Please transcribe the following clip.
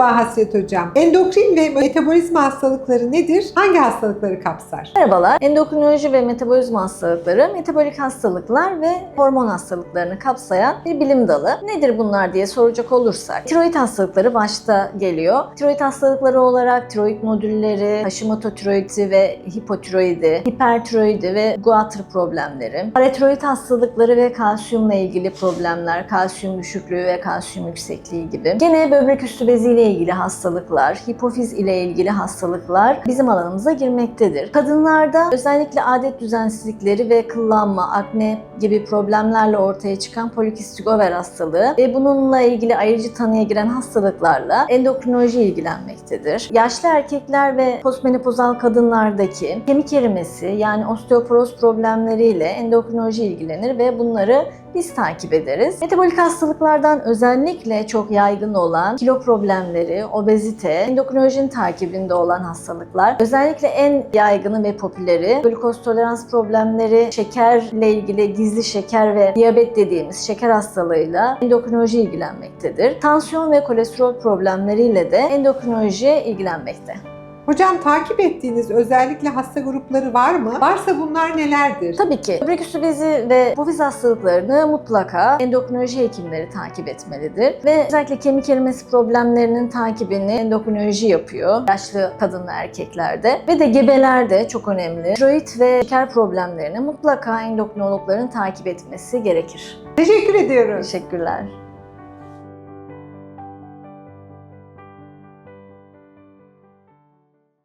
Merhaba Hasret Hocam. Endokrin ve metabolizma hastalıkları nedir? Hangi hastalıkları kapsar? Merhabalar. Endokrinoloji ve metabolizma hastalıkları, metabolik hastalıklar ve hormon hastalıklarını kapsayan bir bilim dalı. Nedir bunlar diye soracak olursak, tiroid hastalıkları başta geliyor. Tiroid hastalıkları olarak tiroid nodülleri, Hashimoto tiroidi ve hipotiroidi, hipertiroidi ve guatr problemleri, paratiroid hastalıkları ve kalsiyumla ilgili problemler, kalsiyum düşüklüğü ve kalsiyum yüksekliği gibi. Gene böbrek üstü bezi ile ilgili hastalıklar, hipofiz ile ilgili hastalıklar bizim alanımıza girmektedir. Kadınlarda özellikle adet düzensizlikleri ve kıllanma, akne gibi problemlerle ortaya çıkan polikistik over hastalığı ve bununla ilgili ayrıcı tanıya giren hastalıklarla endokrinoloji ilgilenmektedir. Yaşlı erkekler ve postmenopozal kadınlardaki kemik erimesi yani osteoporoz problemleriyle endokrinoloji ilgilenir ve bunları biz takip ederiz. Metabolik hastalıklardan özellikle çok yaygın olan kilo problemleri, obezite, endokrinolojinin takibinde olan hastalıklar. Özellikle en yaygını ve popüleri glukoz tolerans problemleri, şekerle ilgili gizli şeker ve diyabet dediğimiz şeker hastalığıyla endokrinoloji ilgilenmektedir. Tansiyon ve kolesterol problemleriyle de endokrinoloji ilgilenmekte. Hocam takip ettiğiniz özellikle hasta grupları var mı? Varsa bunlar nelerdir? Tabii ki böbrek üstü bezi ve hipofiz hastalıklarını mutlaka endokrinoloji hekimleri takip etmelidir. Ve özellikle kemik erimesi problemlerinin takibini endokrinoloji yapıyor. Yaşlı kadın ve erkeklerde. Ve de gebelerde çok önemli. Tiroid ve şeker problemlerini mutlaka endokrinologların takip etmesi gerekir. Teşekkür ediyoruz. Teşekkürler.